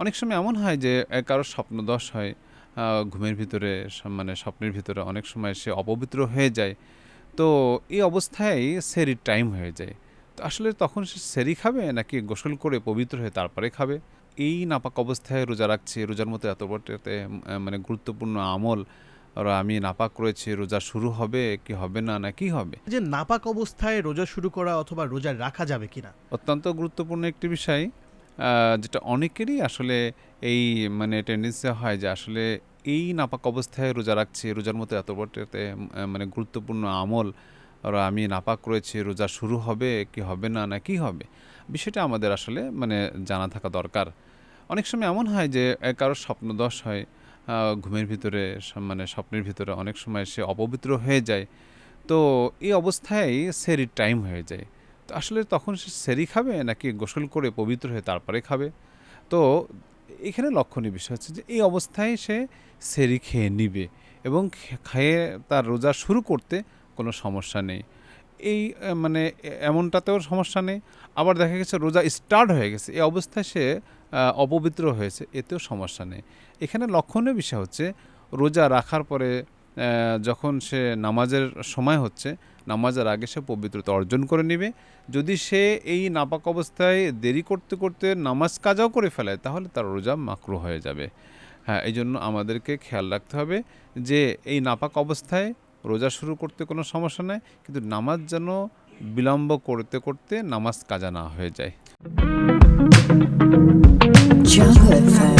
অনেক সময় এমন হয় যে কারোর স্বপ্নদোষ হয় ঘুমের ভিতরে মানে স্বপ্নের ভিতরে অনেক সময় সে অপবিত্র হয়ে যায়। তো এই অবস্থায় সেরির টাইম হয়ে যায়। তো আসলে তখন সে সেরি খাবে নাকি গোসল করে পবিত্র হয়ে তারপরে খাবে? এই নাপাক অবস্থায় রোজা রাখছে রোজার মতো এত আহ, মানে গুরুত্বপূর্ণ আমল আর আমি নাপাক রয়েছে রোজা শুরু হবে কি হবে না না কি হবে? যে নাপাক অবস্থায় রোজা শুরু করা অথবা রোজা রাখা যাবে কিনা? অত্যন্ত গুরুত্বপূর্ণ একটি বিষয়। যেটা অনেকেরই আসলে এই মানে টেন্ডেন্সি হয় যে আসলে এই নাপাক অবস্থায় রোজা রাখছে রোজার মতো এত আহ, মানে গুরুত্বপূর্ণ আমল আর আমি নাপাক রয়েছে রোজা শুরু হবে কি হবে না না কি হবে? বিষয়টা আমাদের আসলে মানে জানা থাকা দরকার। অনেক সময় এমন হয় যে কারোর স্বপ্নদোষ হয় ঘুমের ভিতরে মানে স্বপ্নের ভিতরে অনেক সময় সে অপবিত্র হয়ে যায়। তো এই অবস্থায় সেরির টাইম হয়ে যায়। আসলে তখন সে সেরি খাবে নাকি গোসল করে পবিত্র হয়ে তারপরে খাবে? তো এখানে লক্ষণীয় বিষয় হচ্ছে যে, এই অবস্থায় সে সেরি খেয়ে নিবে এবং খেয়ে তার রোজা শুরু করতে কোনো সমস্যা নেই। এই মানে এমনটাতেও সমস্যা নেই। আবার দেখা গেছে রোজা স্টার্ট হয়ে গেছে, এই অবস্থায় সে অপবিত্র হয়েছে, এতেও সমস্যা নেই। এখানে লক্ষণীয় বিষয় হচ্ছে রোজা রাখার পরে যখন সে নামাজের সময় হচ্ছে, নামাজের আগে সে পবিত্রতা অর্জন করে নেবে। যদি সে এই নাপাক অবস্থায় দেরি করতে করতে নামাজ কাজাও করে ফেলে, তাহলে তার রোজা মাকরু হয়ে যাবে। হ্যাঁ এই জন্য আমাদেরকে খেয়াল রাখতে হবে যে এই নাপাক অবস্থায় রোজা শুরু করতে কোনো সমস্যা নেই, কিন্তু নামাজ যেন বিলম্ব করতে করতে নামাজ কাজা না হয়ে যায়। Java FM 94.4